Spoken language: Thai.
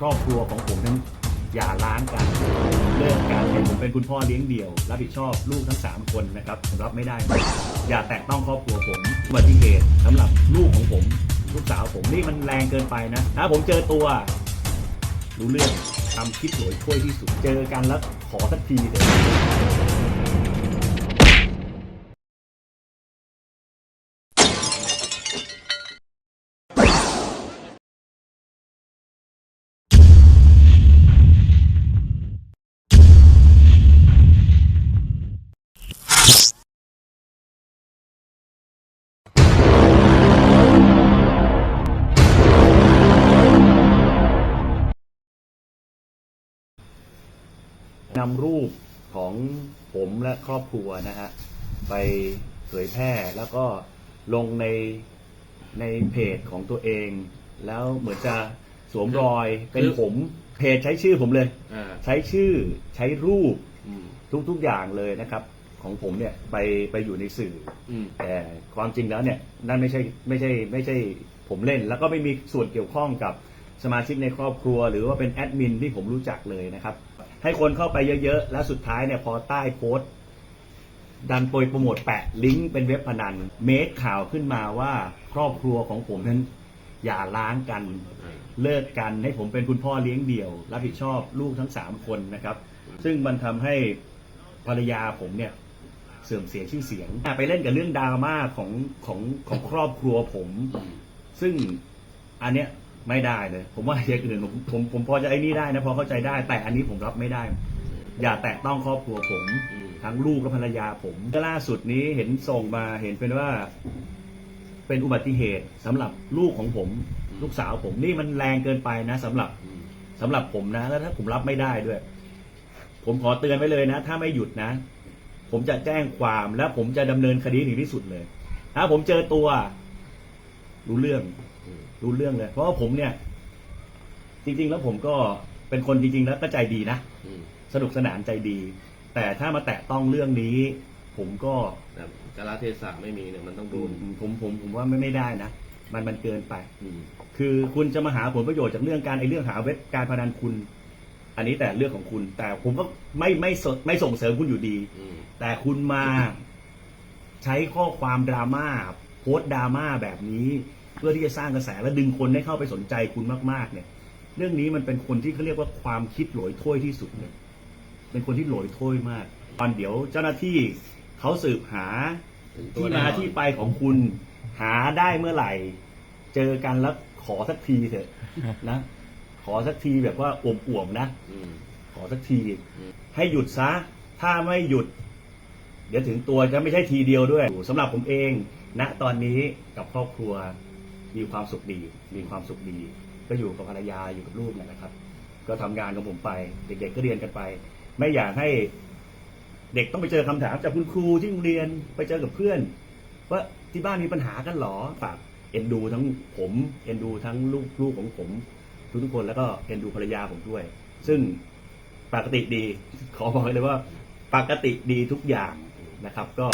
ครอบครัวของผมนั้นอย่าล้างกันเลิกกันเห็นผมเป็นคุณพ่อเลี้ยงเดี่ยว รับผิดชอบลูกทั้ง 3 คนนะครับผมรับไม่ได้ อย่าแตะต้องครอบครัวผมอุบัติเหตุสำหรับลูกของผม ลูกสาวผมนี่มันแรงเกินไปนะ ถ้าผมเจอตัว รู้เรื่องทำคิดหวยช่วยที่สุด เจอกันแล้วขอสักทีเถอะ นำรูปของผมและครอบครัวนะฮะไปเผยแพร่แล้วก็ลงในในเพจของตัวเอง แล้วเหมือนจะสวมรอยเป็นคือผมเพจใช้ชื่อผมเลย อ่าใช้ชื่อใช้รูปอืมทุกๆอย่างเลยนะครับ ของผมเนี่ยไปไปอยู่ในสื่อ อืม แต่ความจริงแล้วเนี่ยนั่นไม่ใช่ไม่ใช่ไม่ใช่ผมเล่น แล้วก็ไม่มีส่วนเกี่ยวข้องกับสมาชิกในครอบครัว หรือว่าเป็นแอดมินที่ผมรู้จักเลยนะครับ ให้คนเข้าไปเยอะๆ แล้วสุดท้ายเนี่ยพอใต้โพสต์ ดันโปรยโปรโมทแปะลิงก์เป็นเว็บพนันเมคข่าวขึ้นมาว่าครอบครัวของผมนั้นอย่าล้างกันเลิกกันให้ผมเป็นคุณพ่อเลี้ยงเดี่ยว รับผิดชอบลูกทั้งสามคนนะครับ ซึ่งมันทำให้ภรรยาผมเนี่ยเสื่อมเสียชื่อเสียง ไปเล่นกับเรื่องดราม่าของของของครอบครัวผม ซึ่งอันเนี้ย ไม่ได้เลย ผมว่าอย่างอื่นผมผมผมพอจะไอ้นี่ได้นะพอเข้าใจได้ แต่อันนี้ผมรับไม่ได้ อย่าแตะต้องครอบครัวผมอืมทั้งลูกและภรรยาผมก็ล่าสุดนี้เห็นส่งมาเห็นเป็นว่า เป็นอุบัติเหตุสำหรับลูกของผม ลูกสาวผมนี่มันแรงเกินไปนะสำหรับอืมสำหรับผมนะ แล้วถ้าผมรับไม่ได้ด้วย ผมขอเตือนไว้เลยนะ ถ้าไม่หยุดนะ ผมจะแจ้งความและผมจะดำเนินคดีถึงที่สุดเลย ถ้าผมเจอตัว รู้เรื่องอืมรู้เรื่องเลย เพราะว่าผมเนี่ย จริง ๆ แล้วผมก็เป็นคนจริง ๆ แล้วก็ใจดีนะอืมสนุกสนานใจดี แต่ถ้ามาแตะต้องเรื่องนี้ ผมก็แต่กาลเทศะไม่มีเนี่ยมันต้องโดผมนผมผมผมว่าไม่ไม่ได้นะมันมันเกินไปอืมคือคุณจะมาหาผลประโยชน์จากเรื่องการไอ้เรื่องหาเว็บการพนันคุณ อันนี้แต่เรื่องของคุณ แต่ผมก็ไม่ไม่สดไม่ส่งเสริมคุณอยู่ดีอืมแต่คุณมาใช้ข้อความดราม่าโพสต์ดราม่าแบบนี้ เพื่อที่จะสร้างกระแสและดึงคนให้เข้าไปสนใจคุณมากๆเนี่ย เรื่องนี้มันเป็นคนที่เขาเรียกว่าความคิดโหลอยถ้วยที่สุดเลยเป็นคนที่โหลอยถ้วยมาก ตอนเดี๋ยวเจ้าหน้าที่เขาสืบหาที่มาที่ไปของคุณหาได้เมื่อไหร่ เจอกันแล้วขอสักทีเถอะนะขอสักทีแบบว่าอ่วมๆนะอขอสักที ให้หยุดซะ ถ้าไม่หยุด เดี๋ยวถึงตัวจะไม่ใช่ทีเดียวด้วยสำหรับผมเอง ณตอนนี้กับครอบครัวมีความสุขดี มีความสุขดี ก็อยู่กับภรรยาอยู่กับลูกนั่นะครับ ก็ทำงานของผมไป เด็ก ๆ ก็เรียนกันไป ไม่อยากให้เด็กต้องไปเจอคำถามจากคุณครูที่โรงเรียนไปเจอกับเพื่อน ว่าที่บ้านมีปัญหากันหรอฝากเอ็นดูทั้งผมเอ็นดูทั้งลูกลูกของผมทุกๆคนแล้วก็เอ็นดูภรรยาผมด้วย ซึ่งปกติดี ขอบอกเลยว่าปกติดีทุกอย่างนะครับก็